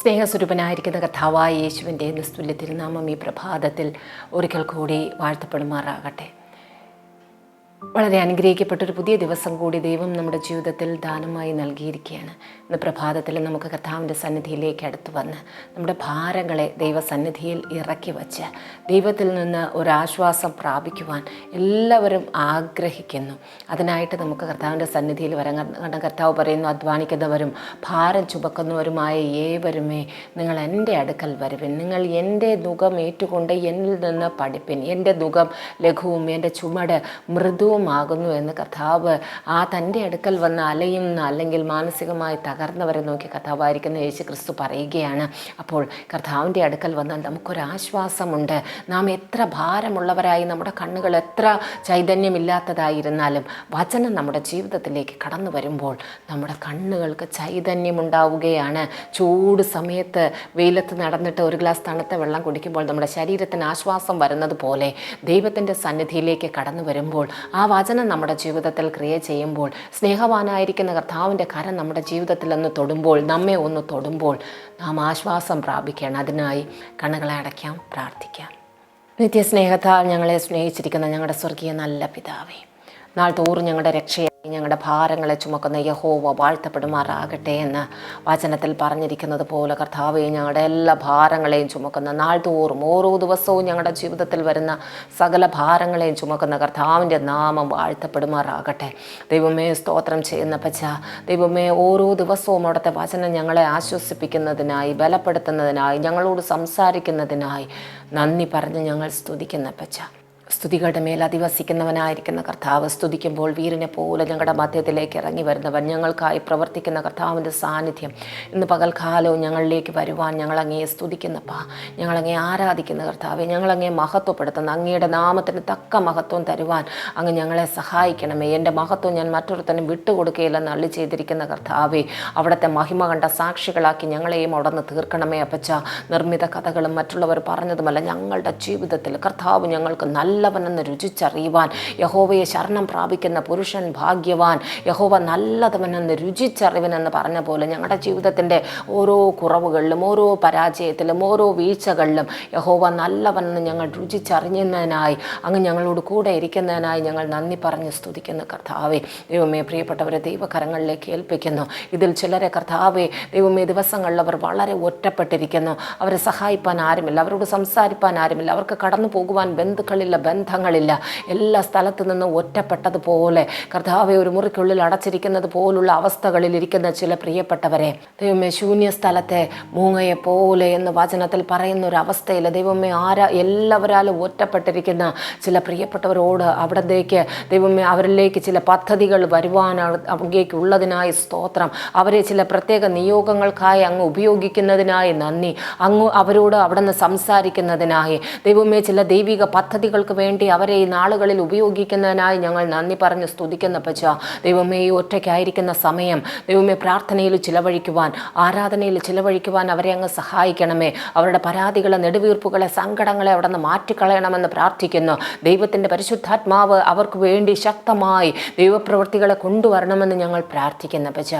സ്നേഹസ്വരൂപനായിരിക്കുന്ന കഥാവായ യേശുവിന്റെ നിസ്തുല്യ തിരുനാമം ഈ പ്രഭാതത്തിൽ ഒരിക്കൽ കൂടി വാഴ്ത്തപ്പെടുമാറാകട്ടെ. വളരെ അനുഗ്രഹിക്കപ്പെട്ടൊരു പുതിയ ദിവസം കൂടി ദൈവം നമ്മുടെ ജീവിതത്തിൽ ദാനമായി നൽകിയിരിക്കുകയാണ്. ഇന്ന് പ്രഭാതത്തിൽ നമുക്ക് കർത്താവിന്റെ സന്നിധിയിലേക്ക് അടുത്ത് വന്ന് നമ്മുടെ ഭാരങ്ങളെ ദൈവസന്നിധിയിൽ ഇറക്കി വച്ച് ദൈവത്തിൽ നിന്ന് ഒരാശ്വാസം പ്രാപിക്കുവാൻ എല്ലാവരും ആഗ്രഹിക്കുന്നു. അതിനായിട്ട് നമുക്ക് കർത്താവിന്റെ സന്നിധിയിൽ വരാൻ കാരണം കർത്താവ് പറയുന്നു അധ്വാനിക്കുന്നവരും ഭാരം ചുമക്കുന്നവരുമായ ഏവരുമേ നിങ്ങൾ എന്റെ അടുക്കൽ വരുവിൻ. നിങ്ങൾ എന്റെ ദുഃഖം ഏറ്റുകൊണ്ട് എന്നിൽ നിന്ന് പഠിപ്പിൻ. എന്റെ ദുഃഖം ലഘുവും എന്റെ ചുമട് മൃദുവുമാകുന്നു എന്ന് കഥാവ് ആ തന്റെ അടുക്കൽ വന്ന് അലയുന്ന അല്ലെങ്കിൽ മാനസികമായി തകർന്നവരെ നോക്കി കഥാവായിരിക്കുന്ന യേശു ക്രിസ്തു പറയുകയാണ്. അപ്പോൾ കർത്താവിന്റെ അടുക്കൽ വന്നാൽ നമുക്കൊരാശ്വാസമുണ്ട്. നാം എത്ര ഭാരമുള്ളവരായി നമ്മുടെ കണ്ണുകൾ എത്ര ചൈതന്യമില്ലാത്തതായിരുന്നാലും വചനം നമ്മുടെ ജീവിതത്തിലേക്ക് കടന്നു വരുമ്പോൾ നമ്മുടെ കണ്ണുകൾക്ക് ചൈതന്യമുണ്ടാവുകയാണ്. ചൂട് സമയത്ത് വെയിലത്ത് നടന്നിട്ട് ഒരു ഗ്ലാസ് തണുത്ത വെള്ളം കുടിക്കുമ്പോൾ നമ്മുടെ ശരീരത്തിന് ആശ്വാസം വരുന്നത് പോലെ ദൈവത്തിന്റെ സന്നിധിയിലേക്ക് കടന്നു വരുമ്പോൾ ആ വചനം നമ്മുടെ ജീവിതത്തിൽ ക്രിയ ചെയ്യുമ്പോൾ സ്നേഹവാനായിരിക്കുന്ന കർത്താവിന്റെ കരം നമ്മുടെ ജീവിതത്തിൽ ഒന്ന് തൊടുമ്പോൾ നമ്മെ ഒന്ന് തൊടുമ്പോൾ നാം ആശ്വാസം പ്രാപിക്കണം അതിനായി കണ്ണുകളെ അടയ്ക്കാം പ്രാർത്ഥിക്കാം. നിത്യസ്നേഹത്താൽ ഞങ്ങളെ സ്നേഹിച്ചിരിക്കുന്ന ഞങ്ങളുടെ സ്വർഗീയ നല്ല പിതാവേ നാൾ തോറും ഞങ്ങളുടെ രക്ഷയായി ഞങ്ങളുടെ ഭാരങ്ങളെ ചുമക്കുന്ന യഹോവ വാഴ്ത്തപ്പെടുമാറാകട്ടെ എന്ന് വചനത്തിൽ പറഞ്ഞിരിക്കുന്നത് പോലെ കർത്താവെ ഞങ്ങളുടെ എല്ലാ ഭാരങ്ങളെയും ചുമക്കുന്ന നാൾ തോറും ഓരോ ദിവസവും ഞങ്ങളുടെ ജീവിതത്തിൽ വരുന്ന സകല ഭാരങ്ങളെയും ചുമക്കുന്ന കർത്താവിന്റെ നാമം വാഴ്ത്തപ്പെടുമാറാകട്ടെ. ദൈവമേ സ്തോത്രം ചെയ്യുന്ന പച്ച ദൈവമേ ഓരോ ദിവസവും അവിടുത്തെ വചനം ഞങ്ങളെ ആശ്വസിപ്പിക്കുന്നതിനായി ബലപ്പെടുത്തുന്നതിനായി ഞങ്ങളോട് സംസാരിക്കുന്നതിനായി നന്ദി പറഞ്ഞ് ഞങ്ങൾ സ്തുതിക്കുന്ന പച്ച സ്തുതികളുടെ മേൽ അധിവസിക്കുന്നവനായിരിക്കുന്ന കർത്താവ് സ്തുതിക്കുമ്പോൾ വീരനെ പോലെ ഞങ്ങളുടെ മധ്യത്തിലേക്ക് ഇറങ്ങി വരുന്നവൻ ഞങ്ങൾക്കായി പ്രവർത്തിക്കുന്ന കർത്താവിന്റെ സാന്നിധ്യം. ഇന്ന് പകൽക്കാലവും ഞങ്ങളിലേക്ക് വരുവാൻ ഞങ്ങളങ്ങയെ സ്തുതിക്കുന്നപ്പാ. ഞങ്ങളങ്ങയെ ആരാധിക്കുന്ന കർത്താവെ ഞങ്ങളങ്ങയെ മഹത്വപ്പെടുത്തുന്ന അങ്ങയുടെ നാമത്തിന് തക്ക മഹത്വം തരുവാൻ അങ്ങ് ഞങ്ങളെ സഹായിക്കണമേ. എന്റെ മഹത്വം ഞാൻ മറ്റൊരുത്തനും വിട്ടുകൊടുക്കുകയില്ലെന്ന് അള്ളി ചെയ്തിരിക്കുന്ന കർത്താവെ അവിടുത്തെ മഹിമ കണ്ട സാക്ഷികളാക്കി ഞങ്ങളെയും അവിടെ നിന്ന് തീർക്കണമേ അപ്പച്ച. നിർമ്മിത കഥകളും മറ്റുള്ളവർ പറഞ്ഞതുമല്ല ഞങ്ങളുടെ ജീവിതത്തിൽ കർത്താവ് ഞങ്ങൾക്ക് നല്ലവനെന്ന് രുചിച്ചറിയുവാൻ. യഹോവയെ ശരണം പ്രാപിക്കുന്ന പുരുഷൻ ഭാഗ്യവാൻ. യഹോവ നല്ലതവനെന്ന് രുചിച്ചറിവനെന്ന് പറഞ്ഞ പോലെ ഞങ്ങളുടെ ജീവിതത്തിന്റെ ഓരോ കുറവുകളിലും ഓരോ പരാജയത്തിലും ഓരോ വീഴ്ചകളിലും യഹോവ നല്ലവനെന്ന് ഞങ്ങൾ രുചിച്ചറിഞ്ഞതിനായി അങ്ങ് ഞങ്ങളോട് കൂടെ ഇരിക്കുന്നതിനായി ഞങ്ങൾ നന്ദി പറഞ്ഞ് സ്തുതിക്കുന്ന കർത്താവെ. ദൈവമേ പ്രിയപ്പെട്ടവരെ ദൈവകരങ്ങളിലേക്ക് ഏൽപ്പിക്കുന്നു. ഇതിൽ ചിലരെ കർത്താവെ ദൈവമേ ദിവസങ്ങളിൽ അവർ വളരെ ഒറ്റപ്പെട്ടിരിക്കുന്നു. അവരെ സഹായിപ്പാൻ ആരുമില്ല അവരോട് സംസാരിപ്പാൻ ആരുമില്ല അവർക്ക് കടന്നു പോകുവാൻ ബന്ധുക്കളില്ല ബന്ധങ്ങളില്ല. എല്ലാ സ്ഥലത്തു നിന്നും ഒറ്റപ്പെട്ടതുപോലെ കർത്താവെ ഒരു മുറിക്കുള്ളിൽ അടച്ചിരിക്കുന്നത് പോലുള്ള അവസ്ഥകളിൽ ഇരിക്കുന്ന ചില പ്രിയപ്പെട്ടവരെ ദൈവമേ ശൂന്യ സ്ഥലത്തെ മൂങ്ങയെ പോലെ എന്ന് വചനത്തിൽ പറയുന്ന ഒരു അവസ്ഥയിൽ ദൈവമേ ആരാ എല്ലാവരാലും ഒറ്റപ്പെട്ടിരിക്കുന്ന ചില പ്രിയപ്പെട്ടവരോട് അവിടത്തേക്ക് ദൈവമേ അവരിലേക്ക് ചില പദ്ധതികൾ വരുവാനാണ് സ്തോത്രം. അവരെ ചില പ്രത്യേക നിയോഗങ്ങൾക്കായി അങ്ങ് ഉപയോഗിക്കുന്നതിനായി നന്ദി. അങ്ങ് അവരോട് അവിടെ നിന്ന് സംസാരിക്കുന്നതിനായി. ദൈവമേ ചില ദൈവിക പദ്ധതികൾക്ക് വേണ്ടി അവരെ ഈ നാളുകളിൽ ഉപയോഗിക്കുന്നതിനായി ഞങ്ങൾ നന്ദി പറഞ്ഞ് സ്തുതിക്കുന്ന പച്ച ദൈവമേ ഈ ഒറ്റയ്ക്കായിരിക്കുന്ന സമയം ദൈവമേ പ്രാർത്ഥനയിൽ ചിലവഴിക്കുവാൻ ആരാധനയിൽ ചിലവഴിക്കുവാൻ അവരെ അങ്ങ് സഹായിക്കണമേ. അവരുടെ പരാതികളെ നെടുവീർപ്പുകളെ സങ്കടങ്ങളെ അവിടെ നിന്ന് മാറ്റിക്കളയണമെന്ന് പ്രാർത്ഥിക്കുന്നു. ദൈവത്തിന്റെ പരിശുദ്ധാത്മാവ് അവർക്ക് വേണ്ടി ശക്തമായി ദൈവപ്രവൃത്തികളെ കൊണ്ടുവരണമെന്ന് ഞങ്ങൾ പ്രാർത്ഥിക്കുന്ന പച്ച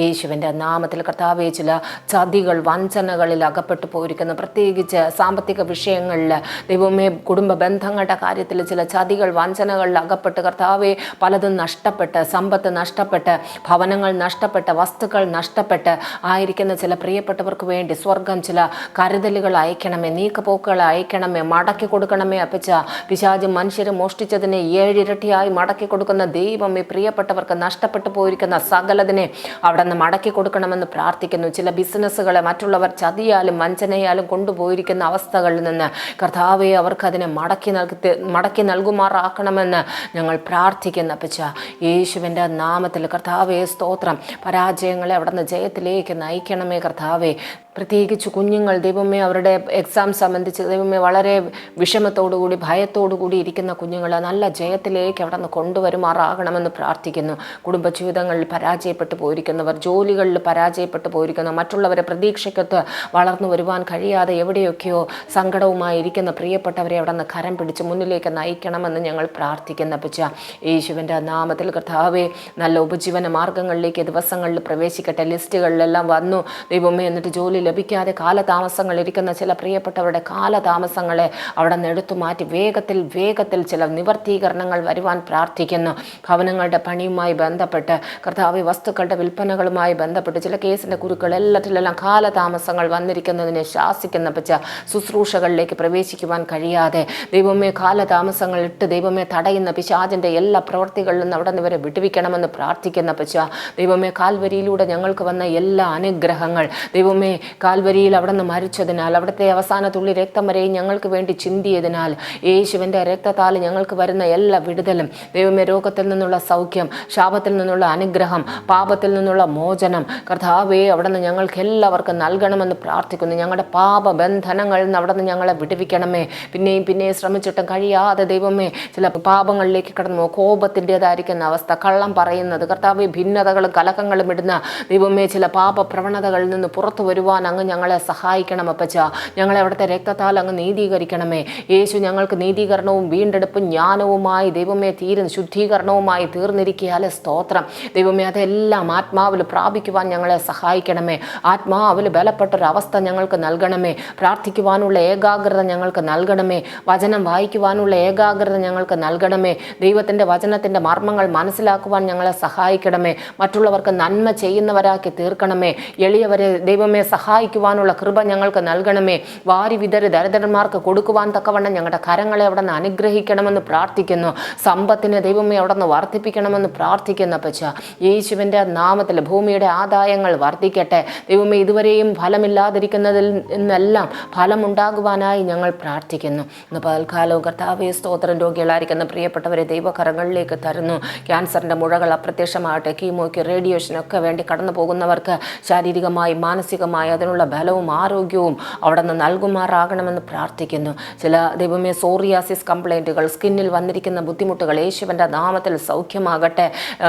യേശുവിന്റെ നാമത്തിൽ കർത്താവെ ചില ചതികൾ വഞ്ചനകളിൽ അകപ്പെട്ടു പോയിരിക്കുന്നു. പ്രത്യേകിച്ച് സാമ്പത്തിക വിഷയങ്ങളിൽ ദൈവമേ കുടുംബ ബന്ധങ്ങളുടെ കാര്യത്തിൽ ചില ചതികൾ വഞ്ചനകളിൽ അകപ്പെട്ട് കർത്താവെ പലതും നഷ്ടപ്പെട്ട് സമ്പത്ത് നഷ്ടപ്പെട്ട് ഭവനങ്ങൾ നഷ്ടപ്പെട്ട് വസ്തുക്കൾ നഷ്ടപ്പെട്ട് ആയിരിക്കുന്ന ചില പ്രിയപ്പെട്ടവർക്ക് വേണ്ടി സ്വർഗം ചില കരുതലുകൾ അയക്കണമേ നീക്കുപോക്കുകൾ അയക്കണമേ മടക്കി കൊടുക്കണമേ അപ്പച്ച. പിശാജ് മനുഷ്യരെ മോഷ്ടിച്ചതിനെ ഏഴിരട്ടിയായി മടക്കി കൊടുക്കുന്ന ദൈവം ഈ പ്രിയപ്പെട്ടവർക്ക് നഷ്ടപ്പെട്ടു പോയിരിക്കുന്ന സകലതിനെ അവിടെ നിന്ന് മടക്കി കൊടുക്കണമെന്ന് പ്രാർത്ഥിക്കുന്നു. ചില ബിസിനസ്സുകളെ മറ്റുള്ളവർ ചതിയാലും വഞ്ചനയാലും കൊണ്ടുപോയിരിക്കുന്ന അവസ്ഥകളിൽ നിന്ന് കർത്താവെ അവർക്ക് അതിനെ മടക്കി നൽകി മടക്കി നൽകുമാറാക്കണമെന്ന് ഞങ്ങൾ പ്രാർത്ഥിക്കുന്ന പച്ച യേശുവിന്റെ നാമത്തിൽ കർത്താവേ സ്തോത്രം. പരാജയങ്ങളെ അവിടെ നിന്ന് ജയത്തിലേക്ക് നയിക്കണമേ കർത്താവെ. പ്രത്യേകിച്ച് കുഞ്ഞുങ്ങൾ ദൈവമേ അവരുടെ എക്സാം സംബന്ധിച്ച് ദൈവമേ വളരെ വിഷമത്തോടുകൂടി ഭയത്തോടുകൂടി ഇരിക്കുന്ന കുഞ്ഞുങ്ങൾ നല്ല ജയത്തിലേക്ക് അവിടെ നിന്ന് കൊണ്ടുവരുമാറാകണമെന്ന് പ്രാർത്ഥിക്കുന്നു. കുടുംബജീവിതങ്ങളിൽ പരാജയപ്പെട്ടു പോയിരിക്കുന്നവർ ജോലികളിൽ പരാജയപ്പെട്ടു പോയിരിക്കുന്ന മറ്റുള്ളവരെ പ്രതീക്ഷയ്ക്കൊത്ത് വളർന്നു വരുവാൻ കഴിയാതെ എവിടെയൊക്കെയോ സങ്കടവുമായി ഇരിക്കുന്ന പ്രിയപ്പെട്ടവരെ അവിടെ നിന്ന് കരം പിടിച്ച് മുന്നിലേക്ക് നയിക്കണമെന്ന് ഞങ്ങൾ പ്രാർത്ഥിക്കുന്ന. പച്ച യേശുവിന്റെ നാമത്തിൽ കർത്താവെ നല്ല ഉപജീവന മാർഗങ്ങളിലേക്ക് ദിവസങ്ങളിൽ പ്രവേശിക്കട്ടെ. ലിസ്റ്റുകളിലെല്ലാം വന്നു. ദൈവമേ എന്നിട്ട് ജോലി ലഭിക്കാതെ കാലതാമസങ്ങൾ ഇരിക്കുന്ന ചില പ്രിയപ്പെട്ടവരുടെ കാലതാമസങ്ങളെ അവിടെ നിന്ന് എടുത്തു മാറ്റി വേഗത്തിൽ വേഗത്തിൽ ചില നിവർത്തീകരണങ്ങൾ വരുവാൻ പ്രാർത്ഥിക്കുന്നു. ഭവനങ്ങളുടെ പണിയുമായി ബന്ധപ്പെട്ട് കർത്താവ് വസ്തുക്കളുടെ വിൽപ്പനകളുമായി ബന്ധപ്പെട്ട് ചില കേസിന്റെ കുരുക്കൾ എല്ലാറ്റിലെല്ലാം കാലതാമസങ്ങൾ വന്നിരിക്കുന്നതിനെ ശാസിക്കുന്ന പച്ച ശുശ്രൂഷകളിലേക്ക് പ്രവേശിക്കുവാൻ കഴിയാതെ ദൈവമേ കാലതാമസങ്ങൾ ഇട്ട് ദൈവമേ തടയുന്ന പിശാചിന്റെ എല്ലാ പ്രവൃത്തികളിൽ നിന്ന് അവിടെ നിന്ന് ഇവരെ വിടുവിക്കണമെന്ന് പ്രാർത്ഥിക്കുന്ന പച്ച ദൈവമേ കാൽവരിയിലൂടെ ഞങ്ങൾക്ക് വന്ന എല്ലാ അനുഗ്രഹങ്ങൾ ദൈവമേ കാൽവരിയിൽ അവിടെ നിന്ന് മരിച്ചതിനാൽ അവിടുത്തെ അവസാന തുള്ളി രക്തം വരെയും ഞങ്ങൾക്ക് വേണ്ടി ചിന്തിയതിനാൽ യേശുവിന്റെ രക്തത്താൽ ഞങ്ങൾക്ക് വരുന്ന എല്ലാ വിടുതലും ദൈവമേ രോഗത്തിൽ നിന്നുള്ള സൗഖ്യം ശാപത്തിൽ നിന്നുള്ള അനുഗ്രഹം പാപത്തിൽ നിന്നുള്ള മോചനം കർത്താവേ അവിടെ നിന്ന് ഞങ്ങൾക്ക് എല്ലാവർക്കും നൽകണമെന്ന് പ്രാർത്ഥിക്കുന്നു ഞങ്ങളുടെ പാപബന്ധനങ്ങളിൽ നിന്ന് അവിടെ നിന്ന് ഞങ്ങളെ വിടുവിക്കണമേ പിന്നെയും പിന്നെയും ശ്രമിച്ചിട്ടും കഴിയാതെ ദൈവമേ ചില പാപങ്ങളിലേക്ക് കടന്നു. കോപത്തിന്റെതായിരിക്കുന്ന അവസ്ഥ കള്ളം പറയുന്നത് കർത്താവ് ഭിന്നതകളും കലക്കങ്ങളും ഇടുന്ന ദൈവമേ ചില പാപ പ്രവണതകളിൽ നിന്ന് പുറത്തു വരുവാൻ അങ്ങ് ഞങ്ങളെ സഹായിക്കണം അപ്പച്ച. ഞങ്ങളെ അവിടുത്തെ രക്തത്താൽ അങ്ങ് നീതീകരിക്കണമേ. യേശു ഞങ്ങൾക്ക് നീതീകരണവും വീണ്ടെടുപ്പും ജ്ഞാനവുമായി ദൈവമേ തീരുന്ന ശുദ്ധീകരണവുമായി തീർന്നിരിക്കിയാൽ സ്തോത്രം. ദൈവമേ അതെല്ലാം ആത്മാവിൽ പ്രാപിക്കുവാൻ ഞങ്ങളെ സഹായിക്കണമേ. ആത്മാവിൽ ബലപ്പെട്ടൊരവസ്ഥ ഞങ്ങൾക്ക് നൽകണമേ. പ്രാർത്ഥിക്കുവാനുള്ള ഏകാഗ്രത ഞങ്ങൾക്ക് നൽകണമേ. വചനം വായിക്കുവാനുള്ള ഏകാഗ്രത ഞങ്ങൾക്ക് നൽകണമേ. ദൈവത്തിന്റെ വചനത്തിന്റെ മർമ്മങ്ങൾ മനസ്സിലാക്കുവാൻ ഞങ്ങളെ സഹായിക്കണമേ. മറ്റുള്ളവർക്ക് നന്മ ചെയ്യുന്നവരാക്കി തീർക്കണമേ. എളിയവരെ ദൈവമേ സഹായിക്കുവാനുള്ള കൃപ ഞങ്ങൾക്ക് നൽകണമേ. വാരി വിതര ദരിദ്രന്മാർക്ക് കൊടുക്കുവാൻ തക്കവണ്ണം ഞങ്ങളുടെ കരങ്ങളെ അവിടെ നിന്ന് അനുഗ്രഹിക്കണമെന്ന് പ്രാർത്ഥിക്കുന്നു. സമ്പത്തിനെ ദൈവമേ അവിടെ നിന്ന് വർദ്ധിപ്പിക്കണമെന്ന് പ്രാർത്ഥിക്കുന്ന പച്ച യേശുവിന്റെ നാമത്തിൽ ഭൂമിയുടെ ആദായങ്ങൾ വർദ്ധിക്കട്ടെ. ദൈവമേ ഇതുവരെയും ഫലമില്ലാതിരിക്കുന്നതിൽ നിന്നെല്ലാം ഫലമുണ്ടാകുവാനായി ഞങ്ങൾ പ്രാർത്ഥിക്കുന്നു. ഇന്ന് പകൽക്കാലവും കർത്താവെ സ്തോത്രം. രോഗികളായിരിക്കുന്ന പ്രിയപ്പെട്ടവരെ ദൈവകരങ്ങളിലേക്ക് തരുന്നു. ക്യാൻസറിന്റെ മുഴകൾ അപ്രത്യക്ഷമാകട്ടെ. കീമോയ്ക്ക് റേഡിയേഷനൊക്കെ വേണ്ടി കടന്നു പോകുന്നവർക്ക് ശാരീരികമായി മാനസികമായി അതിനുള്ള ബലവും ആരോഗ്യവും അവിടെ നിന്ന് നൽകുമാറാകണമെന്ന് പ്രാർത്ഥിക്കുന്നു. ചില ദൈവമേ സോറിയാസിസ് കംപ്ലൈന്റുകൾ സ്കിന്നിൽ വന്നിരിക്കുന്ന ബുദ്ധിമുട്ടുകൾ യേശുവിന്റെ നാമത്തിൽ സൗഖ്യമാകട്ടെ.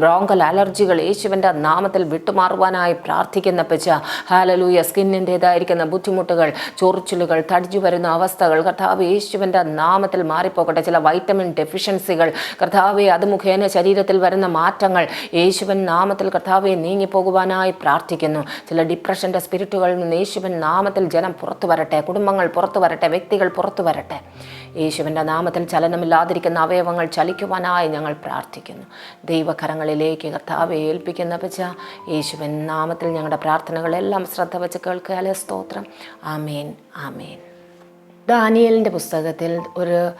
ബ്രോങ്കൽ അലർജികൾ യേശുവിന്റെ നാമത്തിൽ വിട്ടുമാറുവാനായി പ്രാർത്ഥിക്കുന്ന പച്ച ഹാലലൂയ സ്കിന്നിന്റേതായിരിക്കുന്ന ബുദ്ധിമുട്ടുകൾ ചൊറിച്ചിലുകൾ തടിച്ചു വരുന്ന അവസ്ഥകൾ കർത്താവ് യേശുവിന്റെ നാമത്തിൽ മാറിപ്പോകട്ടെ. ചില വൈറ്റമിൻ ഡെഫിഷ്യൻസികൾ കർത്താവെ അത് മുഖേന ശരീരത്തിൽ വരുന്ന മാറ്റങ്ങൾ യേശുവൻ നാമത്തിൽ കർത്താവെ നീങ്ങിപ്പോകുവാനായി പ്രാർത്ഥിക്കുന്നു. ചില ഡിപ്രഷന്റെ സ്പിരിറ്റുകളിൽ നിന്ന് നാമത്തിൽ ജനം പുറത്തു വരട്ടെ കുടുംബങ്ങൾ പുറത്തു വരട്ടെ വ്യക്തികൾ പുറത്തു വരട്ടെ. യേശുവിന്റെ നാമത്തിൽ ചലനമില്ലാതിരിക്കുന്ന അവയവങ്ങൾ ചലിക്കുവാനായി ഞങ്ങൾ പ്രാർത്ഥിക്കുന്നു. ദൈവകരങ്ങളിലേക്ക് കർത്താവെ ഏൽപ്പിക്കുന്ന പച്ച യേശുവൻ നാമത്തിൽ ഞങ്ങളുടെ പ്രാർത്ഥനകളെല്ലാം ശ്രദ്ധ വെച്ച് കേൾക്കാലെ സ്തോത്രം. ആമേൻ ആമേൻ. ദാനിയലിന്റെ പുസ്തകത്തിൽ ഒരു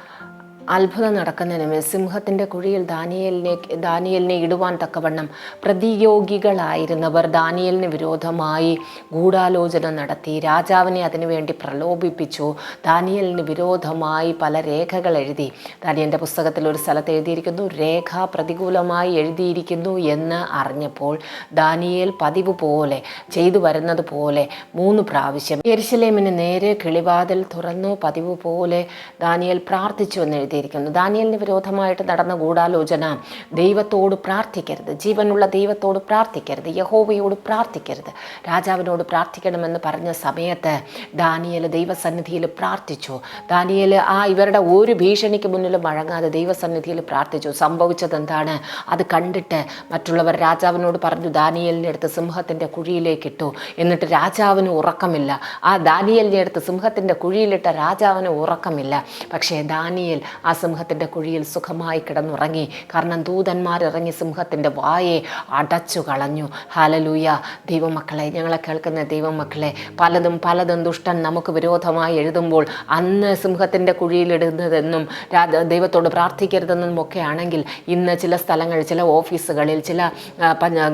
അത്ഭുതം നടക്കുന്നതിന് സിംഹത്തിന്റെ കുഴിയിൽ ദാനിയലിനെ ദാനിയലിനെ ഇടുവാൻ തക്കവണ്ണം പ്രതിയോഗികളായിരുന്നവർ ദാനിയലിന് വിരോധമായി ഗൂഢാലോചന നടത്തി. രാജാവിനെ അതിനുവേണ്ടി പ്രലോഭിപ്പിച്ചു. ദാനിയലിന് വിരോധമായി പല രേഖകൾ എഴുതി. ദാനിയലിന്റെ പുസ്തകത്തിൽ ഒരു സ്ഥലത്ത് എഴുതിയിരിക്കുന്നു രേഖ പ്രതികൂലമായി എഴുതിയിരിക്കുന്നു എന്ന് അറിഞ്ഞപ്പോൾ ദാനിയേൽ പതിവ് പോലെ ചെയ്തു വരുന്നത് പോലെ മൂന്ന് പ്രാവശ്യം. യെരുശലേമിന് നേരെ കിളിവാതിൽ തുറന്നു പതിവ് പോലെ ദാനിയൽ പ്രാർത്ഥിച്ചു എന്ന് എഴുതിയിരിക്കുന്നു ദാനിയലിന് വിരോധമായിട്ട് നടന്ന ഗൂഢാലോചന ദൈവത്തോട് പ്രാർത്ഥിക്കരുത്. ജീവനുള്ള ദൈവത്തോട് പ്രാർത്ഥിക്കരുത്. യഹോവയോട് പ്രാർത്ഥിക്കരുത്. രാജാവിനോട് പ്രാർത്ഥിക്കണമെന്ന് പറഞ്ഞ സമയത്ത് ദാനിയൽ ദൈവസന്നിധിയിൽ പ്രാർത്ഥിച്ചു. ദാനിയൽ ആ ഇവരുടെ ഒരു ഭീഷണിക്ക് മുന്നിലും വഴങ്ങാതെ ദൈവസന്നിധിയിൽ പ്രാർത്ഥിച്ചു. സംഭവിച്ചത് എന്താണ്? അത് കണ്ടിട്ട് മറ്റുള്ളവർ രാജാവിനോട് പറഞ്ഞു ദാനിയലിന്റെ അടുത്ത് സിംഹത്തിന്റെ കുഴിയിലേക്ക് ഇട്ടു എന്നിട്ട് രാജാവിന് ഉറക്കമില്ല. ആ ദാനിയലിന്റെ അടുത്ത് സിംഹത്തിന്റെ കുഴിയിലിട്ട രാജാവിന് ഉറക്കമില്ല. പക്ഷേ ദാനിയൽ ആ സിംഹത്തിന്റെ കുഴിയിൽ സുഖമായി കിടന്നുറങ്ങി. കാരണം ദൂതന്മാർ ഇറങ്ങി സിംഹത്തിന്റെ വായെ അടച്ചു കളഞ്ഞു. ഹാലലൂയ ദൈവമക്കളെ ഞങ്ങളെ കേൾക്കുന്ന ദൈവമക്കളെ പലതും പലതും ദുഷ്ടൻ നമുക്ക് വിരോധമായി എഴുതുമ്പോൾ അന്ന് സിംഹത്തിന്റെ കുഴിയിലിടുന്നതെന്നും ദൈവത്തോട് പ്രാർത്ഥിക്കരുതെന്നും ഒക്കെ ആണെങ്കിൽ ഇന്ന് ചില സ്ഥലങ്ങൾ ചില ഓഫീസുകളിൽ ചില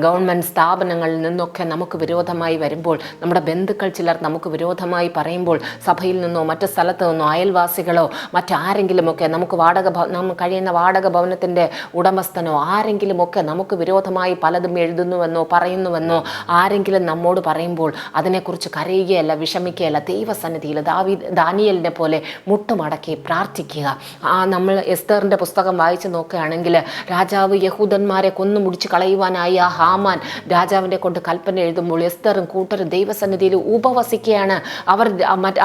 ഗവൺമെന്റ് സ്ഥാപനങ്ങളിൽ നിന്നൊക്കെ നമുക്ക് വിരോധമായി വരുമ്പോൾ നമ്മുടെ ബന്ധുക്കൾ ചിലർ നമുക്ക് വിരോധമായി പറയുമ്പോൾ സഭയിൽ നിന്നോ മറ്റു സ്ഥലത്തു നിന്നോ അയൽവാസികളോ മറ്റാരെങ്കിലുമൊക്കെ നമുക്ക് വാടക നമുക്ക് കഴിയുന്ന വാടക ഭവനത്തിന്റെ ഉടമസ്ഥനോ ആരെങ്കിലുമൊക്കെ നമുക്ക് വിരോധമായി പലതും എഴുതുന്നുവെന്നോ പറയുന്നുവെന്നോ ആരെങ്കിലും നമ്മോട് പറയുമ്പോൾ അതിനെക്കുറിച്ച് കരയുകയല്ല വിഷമിക്കുകയല്ല ദൈവസന്നിധിയിൽ ദാവി ദാനിയലിനെ പോലെ മുട്ടുമടക്കി പ്രാർത്ഥിക്കുക. ആ നമ്മൾ എസ്തറിന്റെ പുസ്തകം വായിച്ചു നോക്കുകയാണെങ്കിൽ രാജാവ് യഹൂദന്മാരെ കൊന്നു മുടിച്ച് കളയുവാനായി ആ ഹാമാൻ രാജാവിനെ കൊണ്ട് കൽപ്പന എഴുതുമ്പോൾ എസ്തറും കൂട്ടരും ദൈവസന്നിധിയിൽ ഉപവസിക്കുകയാണ്. അവർ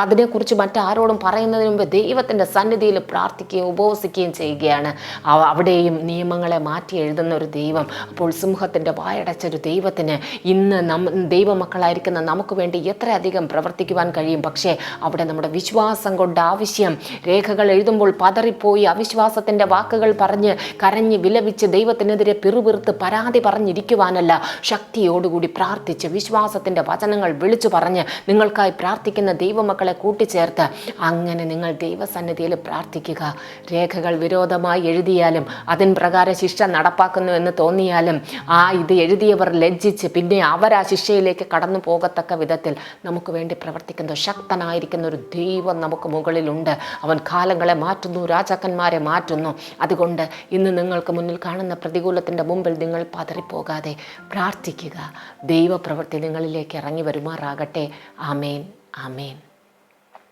അതിനെക്കുറിച്ച് മറ്റാരോടും പറയുന്നതിന് മുമ്പ് ദൈവത്തിന്റെ സന്നിധിയിൽ പ്രാർത്ഥിക്കുകയും ഉപവസിക്കുകയും ചെയ്യുകയാണ്. അവിടെയും നിയമങ്ങളെ മാറ്റി എഴുതുന്ന ഒരു ദൈവം. അപ്പോൾ സിംഹത്തിന്റെ വായടച്ചൊരു ദൈവത്തിന് ഇന്ന് നം ദൈവമക്കളായിരിക്കുന്ന നമുക്ക് വേണ്ടി എത്രയധികം പ്രവർത്തിക്കുവാൻ കഴിയും. പക്ഷേ അവിടെ നമ്മുടെ വിശ്വാസം കൊണ്ട് ആവശ്യം രേഖകൾ എഴുതുമ്പോൾ പതറിപ്പോയി അവിശ്വാസത്തിന്റെ വാക്കുകൾ പറഞ്ഞ് കരഞ്ഞ് വിലപിച്ച് ദൈവത്തിനെതിരെ പിറുപിറുത്ത് പരാതി പറഞ്ഞിരിക്കുവാനല്ല ശക്തിയോടുകൂടി പ്രാർത്ഥിച്ച് വിശ്വാസത്തിന്റെ വചനങ്ങൾ വിളിച്ചു പറഞ്ഞ് നിങ്ങൾക്കായി പ്രാർത്ഥിക്കുന്ന ദൈവമക്കളെ കൂട്ടിച്ചേർത്ത് അങ്ങനെ നിങ്ങൾ ദൈവസന്നിധിയിൽ പ്രാർത്ഥിക്കുക. രേഖകൾ വിരോധമായി എഴുതിയാലും അതിൻ പ്രകാരം ശിക്ഷ നടപ്പാക്കുന്നു എന്ന് തോന്നിയാലും ആ ഇത് എഴുതിയവർ ലജ്ജിച്ച് പിന്നെ അവർ ആ ശിക്ഷയിലേക്ക് കടന്നു പോകത്തക്ക വിധത്തിൽ നമുക്ക് വേണ്ടി പ്രവർത്തിക്കുന്ന ശക്തനായിരിക്കുന്ന ഒരു ദൈവം നമുക്ക് മുകളിലുണ്ട്. അവൻ കാലങ്ങളെ മാറ്റുന്നു രാജാക്കന്മാരെ മാറ്റുന്നു. അതുകൊണ്ട് ഇന്ന് നിങ്ങൾക്ക് മുന്നിൽ കാണുന്ന പ്രതികൂലത്തിന്റെ മുമ്പിൽ നിങ്ങൾ പതറിപ്പോകാതെ പ്രാർത്ഥിക്കുക. ദൈവപ്രവൃത്തി നിങ്ങളിലേക്ക് ഇറങ്ങി വരുമാറാകട്ടെ. ആമേൻ ആമേൻ.